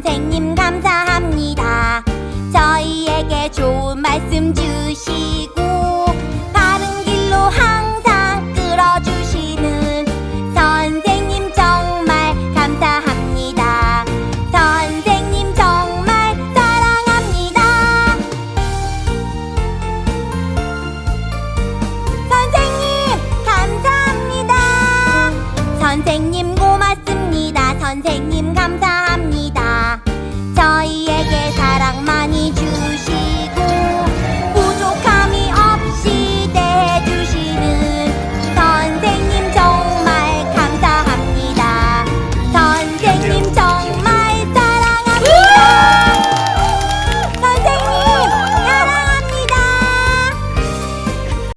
선생님 감사합니다. 저희에게 좋은 말씀 주시고 바른 길로 항상 끌어주시는 선생님 정말 감사합니다. 선생님 정말 사랑합니다. 선생님 감사합니다. 선생님